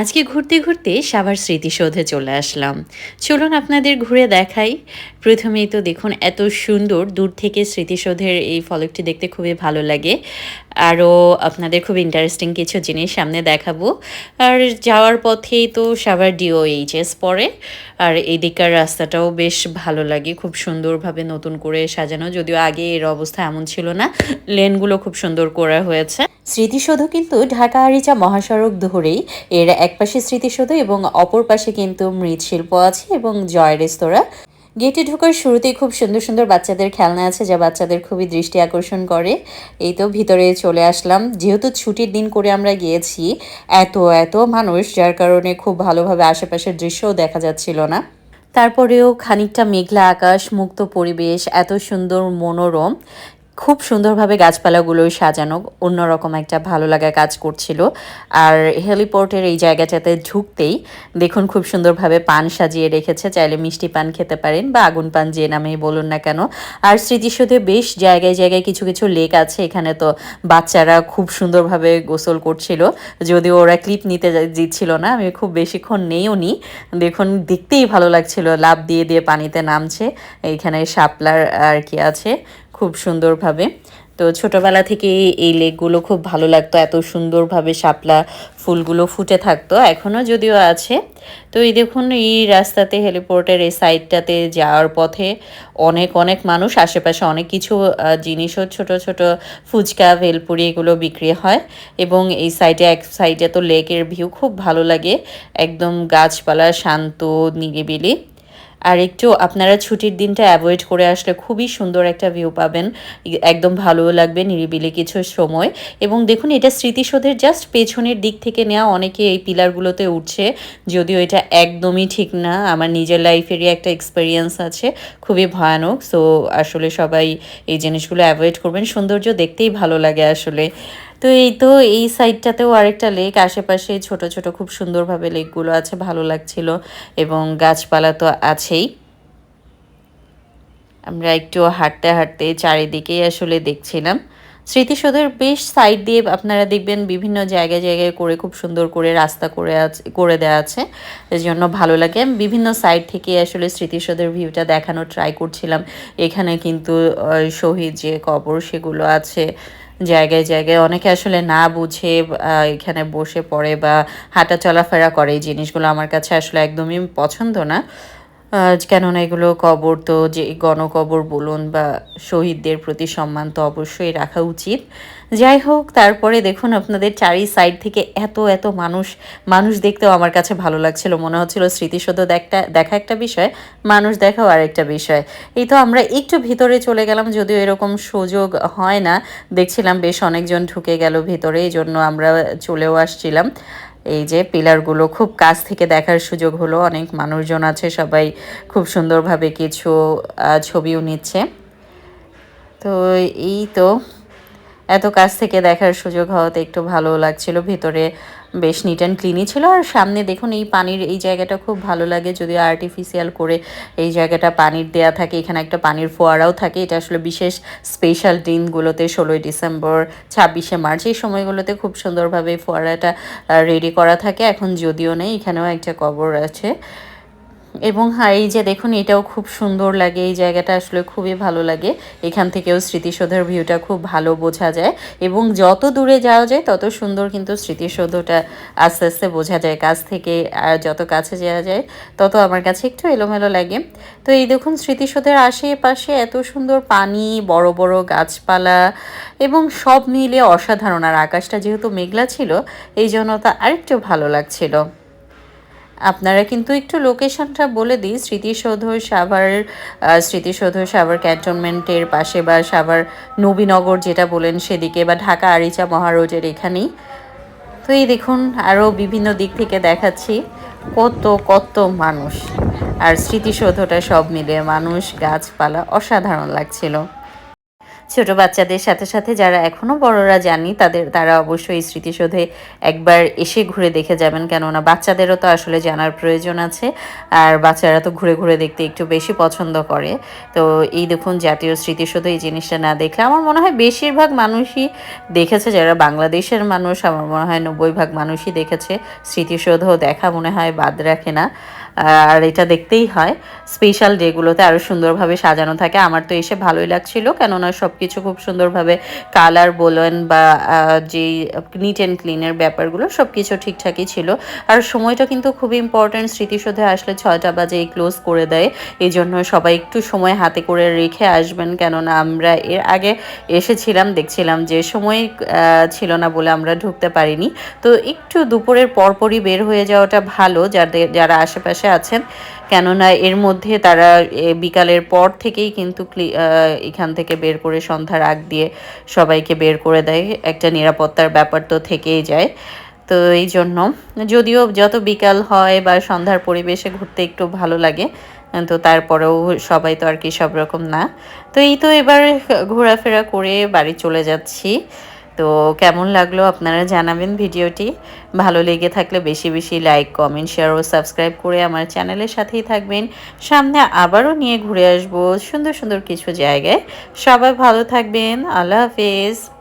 আজকে ঘুরতে ঘুরতে সাভার স্মৃতিসৌধে চলে আসলাম। চলুন আপনাদের ঘুরে দেখাই। প্রথমেই তো দেখুন, এত সুন্দর দূর থেকে স্মৃতিসৌধের এই ফলকটি দেখতে খুবই ভালো লাগে। আরও আপনাদের খুব ইন্টারেস্টিং কিছু জিনিস সামনে দেখাবো। আর যাওয়ার পথেই তো সাভার ডিওএইচএস পড়ে। আর এই দিককার রাস্তাটাও বেশ ভালো লাগে, খুব সুন্দরভাবে নতুন করে সাজানো। যদিও আগে এর অবস্থা এমন ছিল না, লেনগুলো খুব সুন্দর করা হয়েছে। স্মৃতিসৌধ কিন্তু ঢাকা আরিচা মহাসড়ক ধরেই। এর একপাশে স্মৃতিসৌধ এবং অপর পাশে কিন্তু মৃৎশিল্প আছে এবং জয় রেস্তোরাঁ। গেটে ঢোকার শুরুতেই খুব সুন্দর সুন্দর বাচ্চাদের খেলনা আছে যা বাচ্চাদের খুবই দৃষ্টি আকর্ষণ করে। এই তো ভিতরে চলে আসলাম। যেহেতু ছুটির দিন করে আমরা গিয়েছি, এত এত মানুষ, যার কারণে খুব ভালোভাবে আশেপাশের দৃশ্যও দেখা যাচ্ছিল না। তারপরেও খানিকটা মেঘলা আকাশ, মুক্ত পরিবেশ, এত সুন্দর মনোরম। খুব সুন্দরভাবে গাছপালাগুলো সাজানো, অন্যরকম একটা ভালো লাগা কাজ করছিল। আর হেলিপোর্টের এই জায়গাটাতে ঢুকতেই দেখুন খুব সুন্দরভাবে পান সাজিয়ে রেখেছে। চাইলে মিষ্টি পান খেতে পারেন বা আগুন পান যে নামেই বলুন না কেন। আর স্মৃতিসৌধে বেশ জায়গায় জায়গায় কিছু কিছু লেক আছে। এখানে তো বাচ্চারা খুব সুন্দরভাবে গোসল করছিল। যদিও ওরা ক্লিপ নিতে দিচ্ছিল না, আমি খুব বেশিক্ষণ নেইও নি। দেখুন দেখতেই ভালো লাগছিল। লাভ দিয়ে দিয়ে পানিতে নামছে। এইখানে শাপলার আর কি আছে। খুব সুন্দরভাবে। তো ছোটোবেলা থেকে এই লেকগুলো খুব ভালো লাগতো, এত সুন্দরভাবে শাপলা ফুলগুলো ফুটে থাকতো এখনও যদিও আছে। তো এই দেখুন, এই রাস্তাতে হেলিপোর্টের এই সাইডটাতে যাওয়ার পথে অনেক অনেক মানুষ, আশেপাশে অনেক কিছু জিনিসও ছোট ছোট ফুচকা, ভেলপুরি এগুলো বিক্রি হয় এবং এই সাইডে, এক সাইডে তো লেকের ভিউ খুব ভালো লাগে। একদম গাছপালা শান্ত, নিরিবিলি। আর একটু আপনারা ছুটির দিনটা অ্যাভয়েড করে আসলে খুবই সুন্দর একটা ভিউ পাবেন। একদম ভালোও লাগবে, নিরিবিলি কিছু সময়। এবং দেখুন, এটা স্মৃতিসৌধের জাস্ট পেছনের দিক থেকে নেওয়া অনেকে এই পিলারগুলোতে উঠছে। যদিও এটা একদমই ঠিক না, আমার নিজের লাইফেরই একটা এক্সপিরিয়েন্স আছে, খুবই ভয়ানক। সো আসলে সবাই এই জিনিসগুলো অ্যাভয়েড করবেন। সৌন্দর্য দেখতেই ভালো লাগে আসলে। তো এই তো এই সাইডটাতেও আরেকটা লেক আশেপাশে ছোট ছোট খুব সুন্দরভাবে লেকগুলো আছে, ভালো লাগছিল এবং গাছপালা তো আছেই। আমরা একটু হাঁটতে হাঁটতে চারিদিকেই আসলে দেখছিলাম। স্মৃতিসৌধের বেশ সাইড দিয়ে আপনারা দেখবেন বিভিন্ন জায়গায় জায়গায় করে খুব সুন্দর করে রাস্তা করে আছে, করে দেওয়া আছে। এই জন্য ভালো লাগে। বিভিন্ন সাইড থেকে আসলে স্মৃতিসৌধের ভিউটা দেখানোর ট্রাই করছিলাম। এখানে কিন্তু শহীদ যে কবর সেগুলো আছে জায়গায় জায়গায়। অনেকে আসলে না বুঝে এখানে বসে পড়ে বা হাঁটা চলাফেরা করে। এই জিনিসগুলো আমার কাছে আসলে একদমই পছন্দ না। কেননা এগুলো কবর তো যে গণকবর বলুন বা শহীদদের প্রতি সম্মান তো অবশ্যই রাখা উচিত। যাই হোক, তারপরে দেখুন আপনাদের চারি সাইড থেকে এত এত মানুষ মানুষ দেখতেও আমার কাছে ভালো লাগছিল। মনে হচ্ছিল স্মৃতিসৌধ দেখা দেখা একটা বিষয়, মানুষ দেখাও আর একটা বিষয়। এই তো আমরা একটু ভিতরে চলে গেলাম, যদিও এরকম সুযোগ হয় না। দেখছিলাম বেশ অনেকজন ঢুকে গেল ভিতরে, এই জন্য আমরা চলেও আসছিলাম। এই যে পিলারগুলো খুব কাছ থেকে দেখার সুযোগ হলো। অনেক মানুষজন আছে, সবাই খুব সুন্দরভাবে কিছু ছবিও নিচ্ছে। তো এই তো এত কাছ থেকে দেখার সুযোগ হওয়াতে একটু ভালো লাগছিল। ভিতরে বেশ নিট অ্যান্ড ক্লিনই ছিল। আর সামনে দেখুন, এই পানির, এই জায়গাটা খুব ভালো লাগে। যদিও আর্টিফিশিয়াল করে এই জায়গাটা পানির দেয়া থাকে, এখানে একটা পানির ফোয়ারাও থাকে। এটা আসলে বিশেষ স্পেশাল দিনগুলোতে ষোলোই ডিসেম্বর, ছাব্বিশে মার্চ, এই সময়গুলোতে খুব সুন্দরভাবে ফোয়ারাটা রেডি করা থাকে। এখন যদিও নেই, এখানেও একটা কবর আছে। এবং হ্যাঁ এই যে দেখুন, এটাও খুব সুন্দর লাগে। এই জায়গাটা আসলে খুবই ভালো লাগে। এখান থেকেও স্মৃতিসৌধের ভিউটা খুব ভালো বোঝা যায়। এবং যত দূরে যাওয়া যায়, তত সুন্দর কিন্তু স্মৃতিসৌধটা আস্তে আস্তে বোঝা যায়। কাছ থেকে আর যত কাছে যাওয়া যায়, তত আমার কাছে একটু এলোমেলো লাগে। তো এই দেখুন, স্মৃতিসৌধের আশেপাশে এত সুন্দর পানি, বড় বড় গাছপালা এবং সব মিলে অসাধারণ। আর আকাশটা যেহেতু মেঘলা ছিল, এই জন্য তা আরেকটু ভালো লাগছিল। আপনারা কিন্তু একটু লোকেশনটা বলে দিই। স্মৃতিসৌধ সাভার স্মৃতিসৌধ সাভার ক্যান্টনমেন্টের পাশে বা সাভার নবীনগর যেটা বলেন সেদিকে বা ঢাকা আরিচা মহারোজের এখানেই। তো এই দেখুন আরও বিভিন্ন দিক থেকে দেখাচ্ছি। কত কত মানুষ। আর স্মৃতিসৌধটা সব মিলে মানুষ, গাছপালা অসাধারণ লাগছিল। ছোট বাচ্চাদের সাথে সাথে যারা এখনও বড়রা জানি, তাদের, তারা অবশ্যই স্মৃতিসৌধে একবার এসে ঘুরে দেখে যাবেন। কেননা বাচ্চাদেরও তো আসলে জানার প্রয়োজন আছে। আর বাচ্চারা তো ঘুরে ঘুরে দেখতে একটু বেশি পছন্দ করে। তো এই দেখুন জাতীয় স্মৃতিসৌধ, এই জিনিসটা না দেখলে আমার মনে হয় বেশিরভাগ মানুষই দেখেছে। যারা বাংলাদেশের মানুষ, আমার মনে হয় নব্বই ভাগ মানুষই দেখেছে স্মৃতিসৌধ। দেখা মনে হয় বাদ রাখে না। আর এটা দেখতেই হয়। স্পেশাল ডেগুলোতে আরও সুন্দরভাবে সাজানো থাকে। আমার তো এসে ভালোই লাগছিল। কেননা সব কিছু খুব সুন্দরভাবে কালার বলেন বা যেই নিট অ্যান্ড ক্লিনের ব্যাপারগুলো সব কিছু ঠিকঠাকই ছিল। আর সময়টা কিন্তু খুব ইম্পর্ট্যান্ট স্মৃতিসৌধে আসলে ছয়টা বাজে ক্লোজ করে দেয়। এই জন্য সবাই একটু সময় হাতে করে রেখে আসবেন, কেননা আমরা এর আগে এসেছিলাম, দেখছিলাম যে সময় ছিল না বলে আমরা ঢুকতে পারিনি। তো একটু দুপুরের পরপরই বের হয়ে যাওয়াটা ভালো যাদের, যারা আশেপাশে আছেন। কেননা এর মধ্যে তারা বিকালের পর থেকেই কিন্তু এখান থেকে বের করে সন্ধ্যার আগ দিয়ে সবাইকে বের করে দেয়। একটা নিরাপত্তার ব্যাপার তো থেকেই যায়। তো এই জন্য যদিও যত বিকাল হয় বা সন্ধ্যার পরিবেশে ঘুরতে একটু ভালো লাগে, তো তারপরেও সবাই তো আর কি সব রকম না। তো এই তো এবার ঘোরাফেরা করে বাড়ি চলে যাচ্ছি। তো কেমন লাগল আপনারা জানাবেন ভিডিওটি? ভালো লেগে থাকলে বেশি বেশি লাইক কমেন্ট শেয়ার ও সাবস্ক্রাইব করে আমার চ্যানেলের সাথেই থাকবেন। সামনে আবারও নিয়ে ঘুরে আসব সুন্দর সুন্দর কিছু জায়গায়। সবাই ভালো থাকবেন। আল্লাহ হাফেজ।